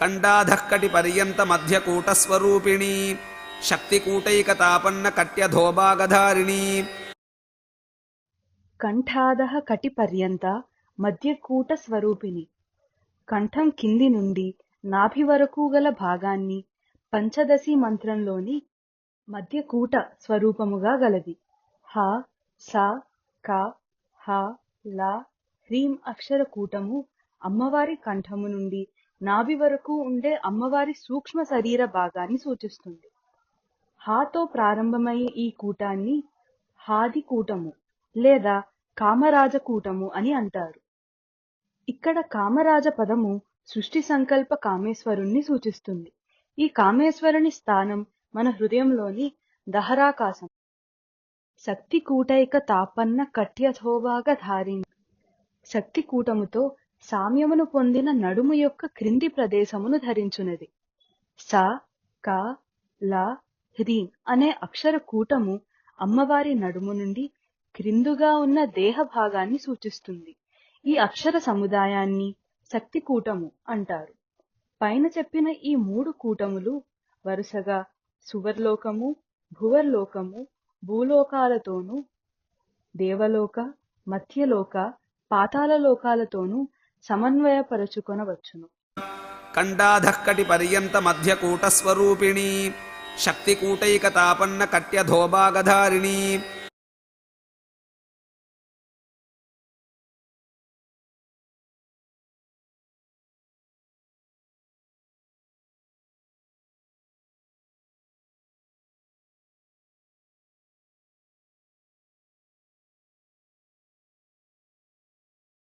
కండాధః పర్యంత మధ్యకూటస్వరూపిణీ శక్తికూటైకతాపన్న కట్యధోభాగధారిణి కంఠాదహ కటి పర్యంత మధ్యకూట స్వరూపిణి కంఠం కింది నుండి నాభి వరకు గల భాగాన్ని పంచదశి మంత్రంలోని మధ్యకూట స్వరూపముగా గలది. హ స క హ ల హ్రీం అక్షర కూటము అమ్మవారి కంఠము నుండి నాభి వరకు ఉండే అమ్మవారి సూక్ష్మ శరీర భాగాన్ని సూచిస్తుంది. హాతో ప్రారంభమయ్యే ఈ కూటాన్ని హాది కూటము లేదా కామరాజ కూటము అని అంటారు. ఇక్కడ కామరాజ పదము సృష్టి సంకల్ప కామేశ్వరుణ్ణి సూచిస్తుంది. ఈ కామేశ్వరుని స్థానం మన హృదయంలోని దహరాకాశం. శక్తి కూటైక తాపన్న కట్యథోవాగ ధారిణి శక్తి కూటముతో సామ్యమును పొందిన నడుము యొక్క క్రింది ప్రదేశమును ధరించున్నది స క ల హ్రీం అనే అక్షర కూటము అమ్మవారి నడుము నుండి క్రిందుగా ఉన్న దేహ భాగాన్ని సూచిస్తుంది. ఈ అక్షర సముదాయాన్ని శక్తి కూటము అంటారు. పైన చెప్పిన ఈ మూడు కూటములు వరుసగా సువర్లోకము భువర్లోకము భూలోకాలతోనూ దేవలోక మధ్యలోక పాతాళ లోకాలతోనూ సమన్వయపరచుకొనవచ్చును. కండాధః పర్యంత మధ్య కూటస్వరూపిణి శక్తికూటైకతాపన్న కట్యధోభాగధారిణీ